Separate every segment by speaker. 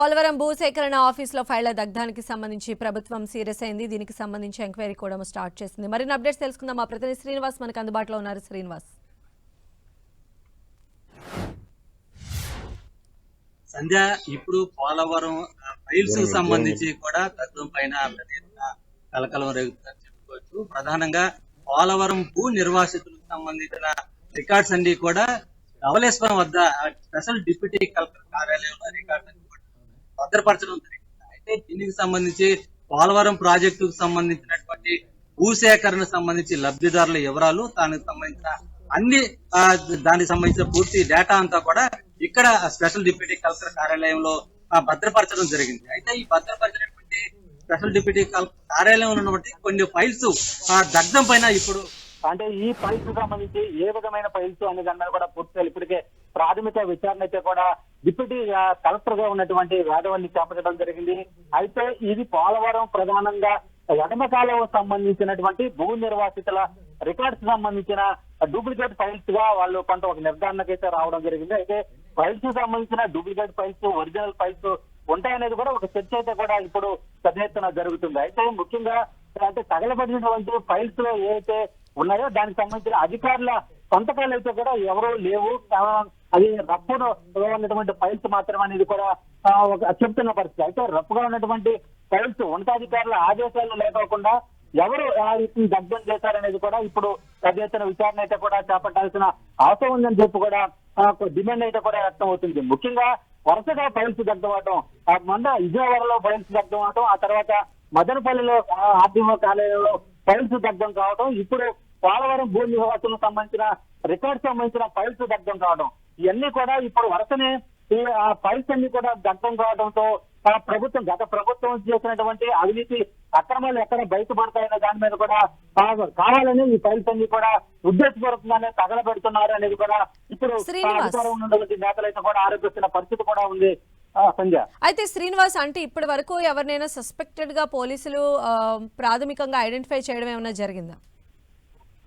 Speaker 1: పోలవరం భూసేకరణ ఆఫీసులో ఫైళ్ళ దగ్ధానికి సంబంధించి ప్రభుత్వం సీరియస్ అయింది. దీనికి సంబంధించి ఎంక్వైరీ కూడా స్టార్ట్ చేసింది. మరిన్ని అప్డేట్స్ తెలుసుకుందాం. మా ప్రతినిధి శ్రీనివాస్ మనకు అందుబాటులో ఉన్నారు. శ్రీనివాస్.
Speaker 2: సంధ్య ఇప్పుడు పోలవరం ఫైల్స్కు సంబంధించి కూడా తత్వం పైన కలకలం రేగుతుందని చెప్పుకోవచ్చు. ప్రధానంగా పోలవరం భూ నిర్వాసితులకు సంబంధించిన రికార్డ్స్ అన్ని కూడా ధవలేశ్వరం వద్ద స్పెషల్ డిప్యూటీ కలెక్టర్ కార్యాలయంలో రికార్డ్స్ భద్రపరచడం జరిగింది. అయితే దీనికి సంబంధించి పోలవరం ప్రాజెక్టుకు సంబంధించినటువంటి భూసేకరణ సంబంధించి లబ్ధిదారుల వివరాలు దానికి సంబంధించిన అన్ని దానికి సంబంధించిన పూర్తి డేటా అంతా కూడా ఇక్కడ స్పెషల్ డిప్యూటీ కలెక్టర్ కార్యాలయంలో భద్రపరచడం జరిగింది. అయితే ఈ భద్రపరిచినటువంటి స్పెషల్ డిప్యూటీ కలెక్టర్ కార్యాలయంలో ఉన్నటువంటి కొన్ని ఫైల్స్ ఆ దగ్ధం పైన ఇప్పుడు
Speaker 3: అంటే ఈ ఫైల్స్ సంబంధించి ఏ విధమైన ఫైల్స్ అనే దాని మీద కూడా పూర్తిగా ఇప్పటికే ప్రాథమిక విచారణ అయితే కూడా డిప్యూటీ కలెక్టర్గా ఉన్నటువంటి వేదవల్లి చేపట్టడం జరిగింది. అయితే ఇది పోలవరం ప్రధానంగా ఎడమ సంబంధించినటువంటి భూ నిర్వాసితుల రికార్డ్స్ సంబంధించిన డూప్లికేట్ ఫైల్స్గా వాళ్ళు కొంత ఒక నిర్ధారణకు అయితే రావడం జరిగింది. అయితే ఫైల్స్ సంబంధించిన డూప్లికేట్ ఫైల్స్ ఒరిజినల్ ఫైల్స్ ఉంటాయనేది కూడా ఒక చర్చ అయితే కూడా ఇప్పుడు పెద్ద ఎత్తున జరుగుతుంది. అయితే ముఖ్యంగా అంటే తగలబడినటువంటి ఫైల్స్లో ఏవైతే ఉన్నాయో దానికి సంబంధించిన అధికారుల సంతకాలు అయితే కూడా ఎవరూ లేవు. కేవలం అది రప్పులో ఉన్నటువంటి ఫైల్స్ మాత్రం అనేది కూడా ఒక చెప్తున్న పరిస్థితి. అయితే రప్పుగా ఉన్నటువంటి ఫైల్స్ ఉన్నతాధికారుల ఆదేశాలు లేకోకుండా ఎవరు వీటిని దగ్ధం చేశారనేది కూడా ఇప్పుడు పెద్ద ఎత్తున విచారణ అయితే కూడా చేపట్టాల్సిన అవసరం ఉందని చెప్పి కూడా డిమాండ్ అయితే కూడా వ్యక్తం అవుతుంది. ముఖ్యంగా వరుసగా ఫైల్స్ దగ్ధం మొన్న విజయవాడలో ఫైల్స్ దగ్ధం ఆ తర్వాత మదనపల్లిలో ఆర్టీఓ కాలేజీలో ఫైల్స్ దగ్ధం కావడం ఇప్పుడు పోలవరం భూ నివాసులకు సంబంధించిన రికార్డ్స్ సంబంధించిన ఫైల్స్ దగ్ధం కావడం ఇవన్నీ కూడా ఇప్పుడు వరుసనే ఆ ఫైల్స్ అన్ని కూడా దగ్ధం కావడంతో ఆ ప్రభుత్వం గత ప్రభుత్వం చేసినటువంటి అవినీతి అక్రమాలు ఎక్కడ బయటపడతాయనే దాని మీద కూడా కావాలని ఈ ఫైల్స్ అన్ని కూడా ఉద్దేశపూర్వకంగానే తగలబెడుతున్నారు అనేది కూడా ఇప్పుడు. అధికారం ఉన్నటువంటి నేతలైతే కూడా ఆరోపిస్తున్న పరిస్థితి కూడా ఉంది
Speaker 1: అయితే శ్రీనివాస్ అంటే ఇప్పటి వరకు ఎవరినైనా సస్పెక్టెడ్గా పోలీసులు ప్రాథమికంగా ఐడెంటిఫై చేయడం ఏమైనా జరిగిందా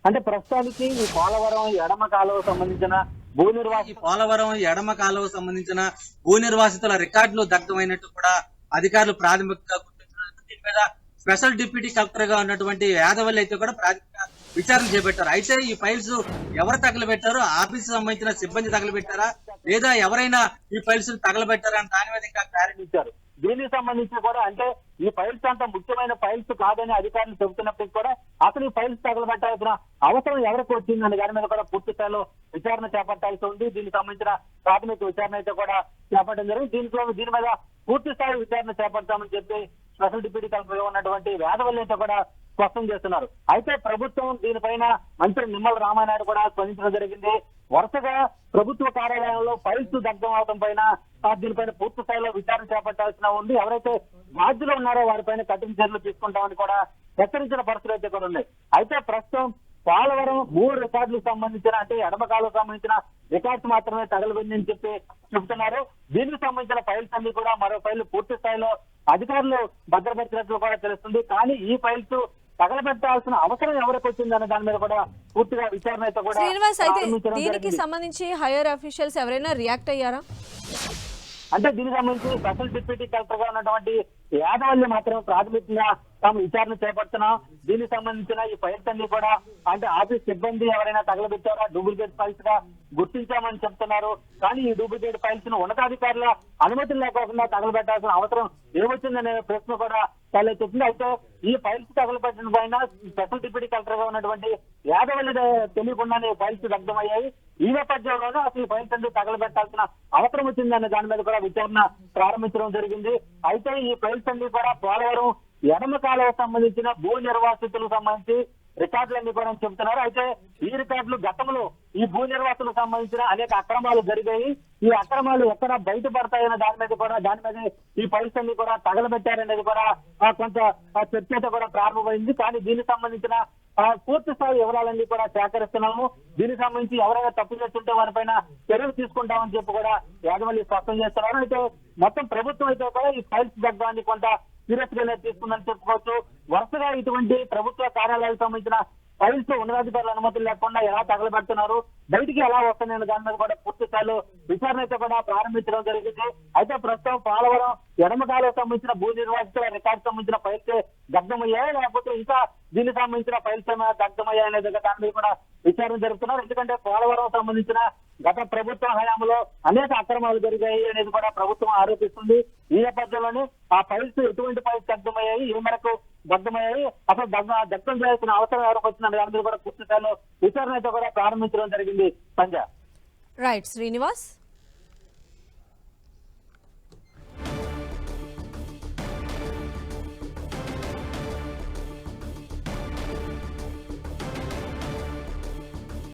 Speaker 3: అంటే ప్రస్తుతానికి ఈ పోలవరం ఎడమ కాలువకు సంబంధించిన భూ నిర్వాహి
Speaker 2: ఈ పోలవరం ఎడమ కాలువ సంబంధించిన భూ నిర్వాసితుల రికార్డులు దగ్ధమైనట్టు కూడా అధికారులు ప్రాథమికంగా గుర్తించారు దీని మీద స్పెషల్ డిప్యూటీ కలెక్టర్గా ఉన్నటువంటి యాదవల్లి అయితే కూడా ప్రాథమిక విచారణ చేపట్టారు. అయితే ఈ ఫైల్స్ ఎవరు తగలబెట్టారు? ఆఫీస్ సంబంధించిన సిబ్బంది తగలబెట్టారా? లేదా ఎవరైనా ఈ ఫైల్స్ తగలబెట్టారా? అని దాని మీద ఇంకా క్లారిటీ
Speaker 3: ఇచ్చారు దీనికి సంబంధించి కూడా అంటే ఈ ఫైల్స్ అంత ముఖ్యమైన ఫైల్స్ కాదని అధికారులు చెబుతున్నప్పటికీ కూడా అసలు ఈ ఫైల్స్ తగలబెట్టాల్సిన అవసరం ఎవరికి వచ్చిందని దాని మీద కూడా పూర్తి స్థాయిలో విచారణ చేపట్టాల్సి ఉంది. దీనికి సంబంధించిన ప్రాథమిక విచారణ అయితే కూడా చేపట్టడం జరిగింది. దీంట్లో దీని మీద పూర్తి స్థాయి విచారణ చేపడతామని చెప్పి స్పెషల్ డిప్యూటీ కలెక్టర్ ఉన్నటువంటి వేదవల్లి అయితే కూడా స్పష్టం చేస్తున్నారు. అయితే ప్రభుత్వం దీనిపైన మంత్రి నిమ్మల రామానాయుడు కూడా స్పందించడం జరిగింది. వరుసగా ప్రభుత్వ కార్యాలయంలో ఫైల్స్ దగ్ధం అవడం పైన దీనిపైన పూర్తి స్థాయిలో విచారణ చేపట్టాల్సిన ఉంది. ఎవరైతే బాధ్యులు ఉన్నారో వారిపైన కఠిన చర్యలు తీసుకుంటామని కూడా హెచ్చరించిన పరిస్థితులు అయితే కూడా ఉన్నాయి అయితే ప్రస్తుతం పోలవరం మూడు రికార్డులకు సంబంధించిన అంటే ఎడమకాలకు సంబంధించిన రికార్డ్స్ మాత్రమే తగలబడిందని చెప్పి చెబుతున్నారు. దీనికి సంబంధించిన ఫైల్స్ అన్ని కూడా మరో ఫైల్ పూర్తి స్థాయిలో అధికారులు భద్రపరిచినట్లు కూడా తెలుస్తుంది. కానీ ఈ ఫైల్స్ తగలబెట్టాల్సిన అవసరం ఎవరికి వచ్చిందనే దాని మీద కూడా పూర్తిగా విచారణ అయితే కూడా
Speaker 1: శ్రీనివాస్ అయితే దీనికి. సంబంధించి హైయర్ అఫీషియల్స్ ఎవరైనా రియాక్ట్ అయ్యారా?
Speaker 3: అంటే దీనికి సంబంధించి స్పెషల్ డిప్యూటీ కలెక్టర్గా ఉన్నటువంటి యాదవల్లి మాత్రం ప్రాథమికంగా తాము విచారణ చేపడుతున్నాం. దీనికి సంబంధించిన ఈ ఫైల్స్ అన్ని కూడా అంటే ఆఫీస్ సిబ్బంది ఎవరైనా తగలబెట్టారా? డూప్లికేట్ ఫైల్స్గా గుర్తించామని చెప్తున్నారు. కానీ ఈ డూప్లికేట్ ఫైల్స్ను ఉన్నతాధికారుల అనుమతులు లేకోకుండా తగలబెట్టాల్సిన అవసరం ఏమొచ్చిందనే ప్రశ్న కూడా తలెత్తుతుంది. అయితే ఈ ఫైల్స్ తగలబెట్టిన పైన స్పెషల్ డిప్యూటీ కలెక్టర్గా ఉన్నటువంటి యాదవల్లి తెలియకుండానే ఫైల్స్ దగ్ధమయ్యాయి. ఈ నేపథ్యంలోనూ అసలు ఈ ఫైల్స్ అన్ని తగలబెట్టాల్సిన అవసరం వచ్చిందనే దాని మీద కూడా విచారణ ప్రారంభించడం జరిగింది. అయితే ఈ ఫైల్స్ అన్ని కూడా పోలవరం ఎడమ కాలువ సంబంధించిన భూ నిర్వాసితులకు సంబంధించి రికార్డులన్నీ కూడా చెబుతున్నారు అయితే ఈ రికార్డులు గతంలో ఈ భూ నిర్వాసులకు సంబంధించిన అనేక అక్రమాలు జరిగాయి. ఈ అక్రమాలు ఎక్కడ బయటపడతాయన్న దాని మీద కూడా దాని మీద ఈ ఫైల్స్ అన్ని కూడా తగలబెట్టారనేది కూడా కొంత చర్చ కూడా ప్రారంభమైంది. కానీ దీనికి సంబంధించిన పూర్తి స్థాయి వివరాలన్నీ కూడా సేకరిస్తున్నాము. దీనికి సంబంధించి ఎవరైనా తప్పు చేస్తుంటే వారిపైన చర్యలు తీసుకుంటామని చెప్పి కూడా యాదవల్లి స్పష్టం చేస్తున్నారు. అయితే మొత్తం ప్రభుత్వం అయితే కూడా ఈ ఫైల్స్ దగ్గరాన్ని కొంత సీరియస్ గానే తీసుకుందని చెప్పుకోవచ్చు వరుసగా ఇటువంటి ప్రభుత్వ కార్యాలయాలకు సంబంధించిన ఫైల్స్ ఉన్నతాధికారుల అనుమతులు లేకుండా ఎలా తగలబెడుతున్నారు? బయటికి ఎలా వస్తున్నాయని దాని మీద కూడా పూర్తి స్థాయిలో విచారణ అయితే కూడా ప్రారంభించడం జరిగింది. అయితే ప్రస్తుతం పోలవరం ఎడమకాలకు సంబంధించిన భూ నిర్వాసితుల రికార్డు సంబంధించిన ఫైల్స్ దగ్ధమయ్యాయి. లేకపోతే ఇంకా దీనికి సంబంధించిన ఫైల్స్ ఏమైనా దగ్ధమయ్యాయి అనేది దాని మీద కూడా విచారణ జరుపుతున్నారు. ఎందుకంటే పోలవరం సంబంధించిన గత ప్రభుత్వ హయాంలో అనేక అక్రమాలు జరిగాయి అనేది కూడా ప్రభుత్వం ఆరోపిస్తుంది. ఈ నేపథ్యంలోనే ఆ ఫైల్స్ ఎటువంటి ఫైల్స్ దగ్ధమయ్యాయి? ఈ మేరకు దగ్ధమయ్యారు. అసలు దగ్ధ దగ్ధం చేయాల్సిన అవసరం ఎవరికి వచ్చిందని దాని మీద కూడా పూర్తి విచారణ అయితే కూడా ప్రారంభించడం జరిగింది. సంజయ్
Speaker 1: రైట్ శ్రీనివాస్